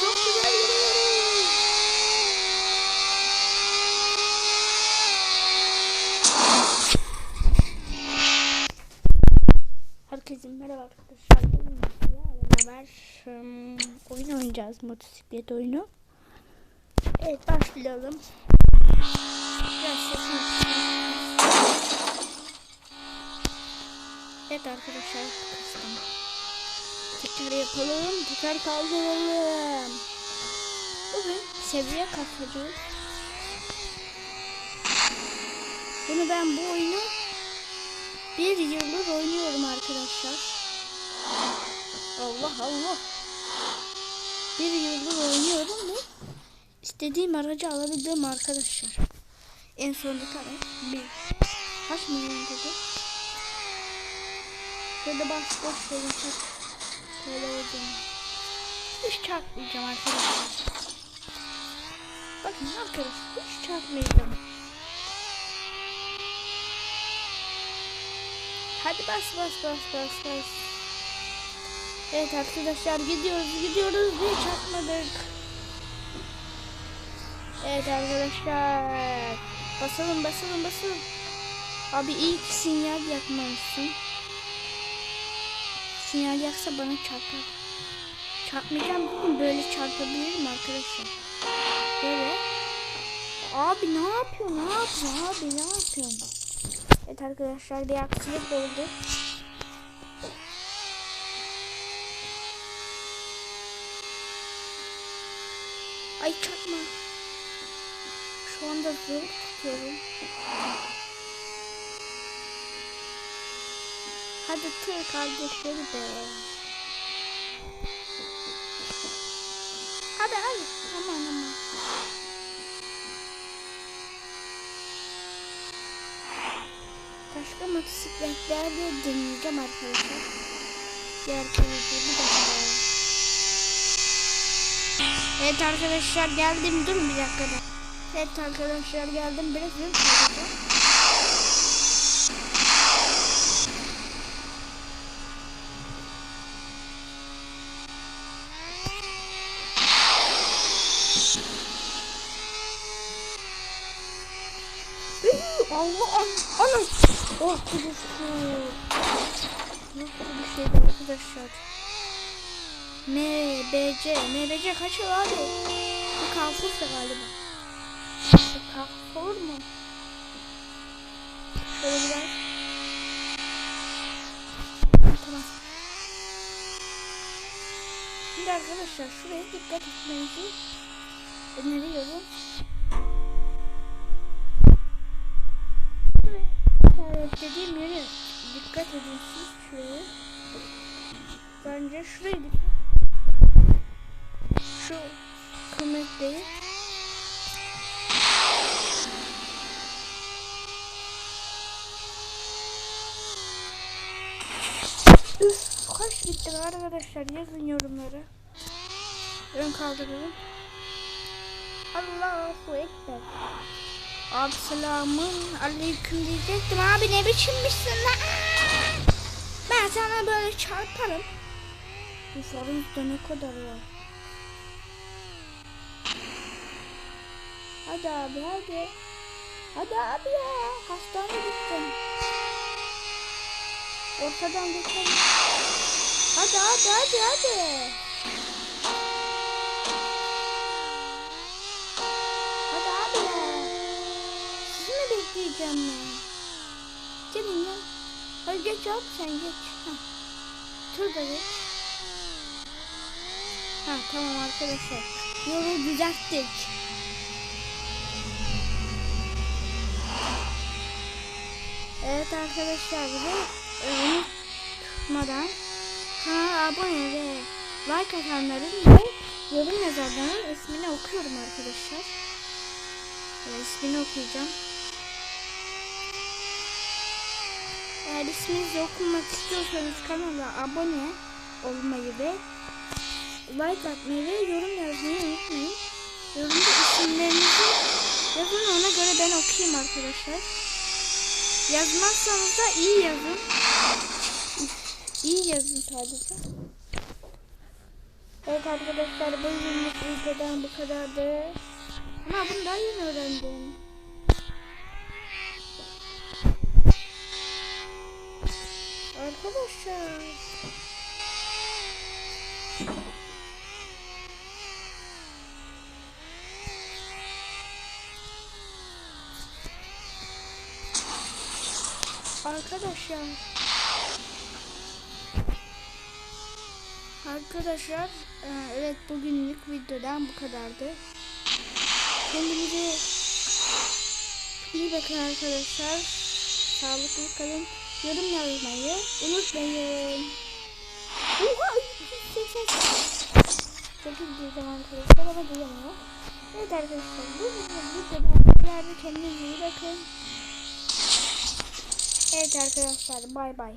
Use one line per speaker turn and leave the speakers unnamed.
çok güzel gidiyoruz. Herkese merhaba arkadaşlar. Beraber hmm, oyun oynayacağız. Motosiklet oyunu. Evet başlayalım. Evet arkadaşlar kıstım. Tekrar yapalım. Tekrar kaldıralım. Bugün seviye kasacağız. Bunu ben bu oyunu bir yıldır oynuyorum arkadaşlar. Allah Allah. Bir yıldır oynuyorum ve istediğim aracı alabildim arkadaşlar. En sondaki araç bir. Kaç milyon dedi? Şöyle bastık şöyle çak. Şöyle olacağım. Hiç çarpmayacağım arkadaşlar. Bakın arkadaşlar hiç çarpmayacağım. Hadi bas bas bas bas bas. Evet arkadaşlar gidiyoruz gidiyoruz diye çarpmadık. Evet arkadaşlar. Basalım basalım basalım. Abi iyi ki sinyal yakmamışsın. Sinyal yaksa bana çarpar. Çarpmayacağım böyle çarpabilirim arkadaşlar. Böyle. Abi ne yapıyorsun? Ne yapıyorsun? Abi ne yapıyorsun? Evet arkadaşlar bir aksilik oldu. Ay çarpma. Şu anda zor tutuyorum. Hadi tır kardeşleri be. Hadi hadi. Aman aman. Başka motosikletlerde deneyeceğim arkadaşlar. Diğer kılıcı bir dakika. Evet arkadaşlar geldim. Durun bir dakika da. Evet arkadaşlar geldim. Biraz yürü sadece. Allah Allah. Oh kudursun. Nasıl bir şeydi arkadaşlar. MBC. MBC kaç yıl abi? Bu kalfursa galiba. Bu kalfur mu? Şöyle biraz. Tamam. Şimdi arkadaşlar şuraya dikkat etmenizi öneriyorum. Evet dediğim yere dikkat edin siz şuraya. Bence şuraya. Şu kıymetli. Üf, kaç gitti arkadaşlar yazın yorumlara. Ön kaldıralım. Allahu Ekber. Abi selamun aleyküm diyecektim. Abi ne biçimmişsin lan? Ben sana böyle çarparım. Bu farımızda ne kadar var? Hadi abi hadi. Hadi abi ya. Hastane gittim. Ortadan geçelim. Hadi hadi hadi. Hadi Bekleyeceğim ben? Gelin ya. Hadi geç abi sen geç. Heh. Tur da geç. Ha tamam arkadaşlar. Yolu düzelttik. Evet arkadaşlar e, unutmadan kanala abone ve like atanların ve yorum yazanların ismini okuyorum arkadaşlar. E, ismini okuyacağım. Eğer isminizi okumak istiyorsanız kanala abone olmayı ve like atmayı ve yorum yazmayı unutmayın. Yorumda isimlerinizi yazın ona göre ben okuyayım arkadaşlar. Yazmazsanız da iyi yazın. İyi yazın sadece. Evet arkadaşlar bugünlük videodan bu kadardı. Ama bunu daha yeni öğrendim. Arkadaşlar. Arkadaşlar. Arkadaşlar e, evet bugünlük videodan bu kadardı. Kendinize iyi bakın arkadaşlar. Sağlıklı kalın. Yorum yazmayı unutmayın. Oha 280. Çok iyi zaman arkadaşlar ama duyamıyor. Evet arkadaşlar bu videoda kendinize iyi bakın. Evet arkadaşlar bay bay.